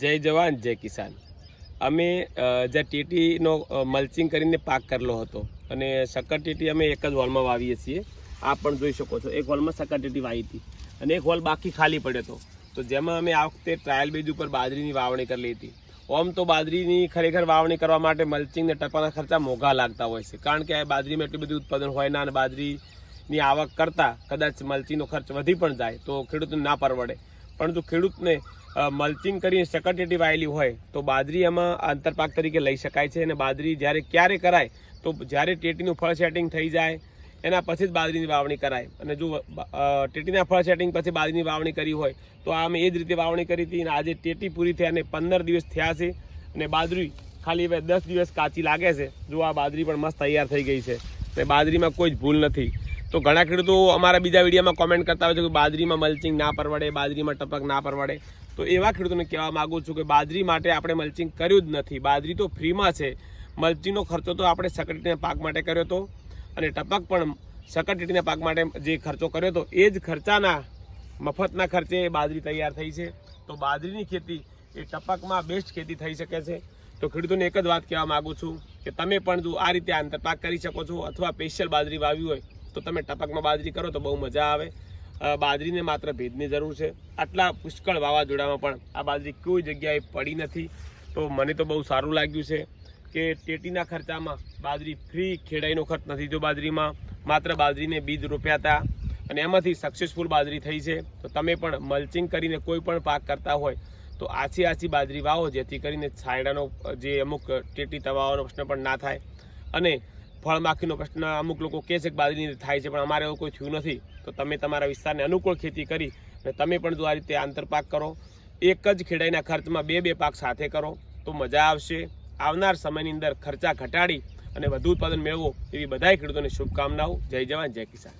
જય જવાન, જય કિસાન. અમે જે ટીટીનો મલ્ચિંગ કરીને પાક કરેલો હતો અને સક્કર ટીટી અમે એક જ હોલમાં વાવીએ છીએ. આપ પણ જોઈ શકો છો, એક હોલમાં સક્કર ટીટી વાવી હતી અને એક હોલ બાકી ખાલી પડ્યો હતો. તો જેમાં અમે આ વખતે ટ્રાયલ બેઝ ઉપર બાજરીની વાવણી કરેલી હતી ઓમ તો બાજરીની ખરેખર વાવણી કરવા માટે મલ્ચિંગ ને ટપાના ખર્ચા મોંઘા લાગતા હોય છે. કારણ કે આ બાજરીમાં એટલું બધું ઉત્પાદન હોય ના અને બાજરીની આવક કરતાં કદાચ મલ્ચિંગનો ખર્ચ વધી પણ જાય તો ખેડૂતને ના પરવડે. પરંતુ ખેડૂતને મલ્ચિંગ કરીને સકટેટી વાયેલી હોય, તો બાજરી એમાં આંતરપાક તરીકે લઈ શકાય છે. અને બાજરી જ્યારે ક્યારે કરાય, તો જ્યારે ટેટીનું ફળ સેટિંગ થઈ જાય, એના પછી જ બાજરીની વાવણી કરાય. અને જો ટેટીના ફળ સેટિંગ પછી બાજરીની વાવણી કરી હોય, તો આ અમે એ જ રીતે વાવણી કરી હતી. અને આજે ટેટી પૂરી થઈ અને પંદર દિવસ થયા છે. અને બાજરી ખાલી હવે દસ દિવસ કાચી લાગે છે. જો આ બાજરી પણ મસ્ત તૈયાર થઈ ગઈ છે. અને બાજરીમાં કોઈ જ ભૂલ નથી. તો ઘણા ખેડૂતો અમારા બીજા વિડીયોમાં કોમેન્ટ કરતા હોય છે કે બાજરીમાં મલ્ચિંગ ના પરવડે, બાજરીમાં ટપક ના પરવડે. તો એવા ખેડૂતોને કહેવા માંગુ છું કે બાજરી માટે આપણે મલ્ચિંગ કર્યું જ નથી. બાજરી તો ફ્રીમાં છે. મલ્ચિંગનો ખર્ચો તો આપણે સકટીના પાક માટે કર્યો હતો અને ટપક પણ સકટીના પાક માટે જે ખર્ચો કર્યો હતો એ જ ખર્ચાના મફતના ખર્ચે બાજરી તૈયાર થઈ છે. તો બાજરીની ખેતી એ ટપકમાં બેસ્ટ ખેતી થઈ શકે છે. તો ખેડૂતોને એક જ વાત કહેવા માગું છું કે તમે પણ જો આ રીતે આંતરપાક કરી શકો છો અથવા સ્પેશિયલ બાજરી વાવી હોય તો તમે ટપકમાં બાજરી કરો તો બહુ મજા આવે. બાજરીને માત્ર ભેજની જરૂર છે. આટલા પુષ્કળ વાવાઝોડામાં પણ આ બાજરી કોઈ જગ્યાએ પડી નથી. તો મને તો બહુ સારું લાગ્યું છે કે ટેટીના ખર્ચામાં બાજરી ફ્રી ખેડાઈનો ખર્ચ નથી જો બાજરીમાં. માત્ર બાજરીને બીજ રોપ્યા હતા અને એમાંથી સક્સેસફુલ બાજરી થઈ છે. તો તમે પણ મલ્ચિંગ કરીને કોઈ પણ પાક કરતા હોય તો આછી આછી બાજરી વાવો જેથી કરીને છાંયડાનો જે અમુક ટેટી તવાવાનો પ્રશ્ન પણ ના થાય. અને ફળમાખીનો પ્રશ્ન અમુક લોકો કહે છે કે બાજરીની થાય છે, પણ અમારે એવું કોઈ થયું નથી. તો તમે તમારા વિસ્તારને અનુકૂળ ખેતી કરી અને તમે પણ જો આ રીતે આંતરપાક કરો, એક જ ખેડાઈના ખર્ચમાં બે બે પાક સાથે કરો, તો મજા આવશે. આવનાર સમયની અંદર ખર્ચા ઘટાડી અને વધુ ઉત્પાદન મેળવો એવી બધાય ખેડૂતોને શુભકામનાઓ. જય જવાન, જય કિસાન.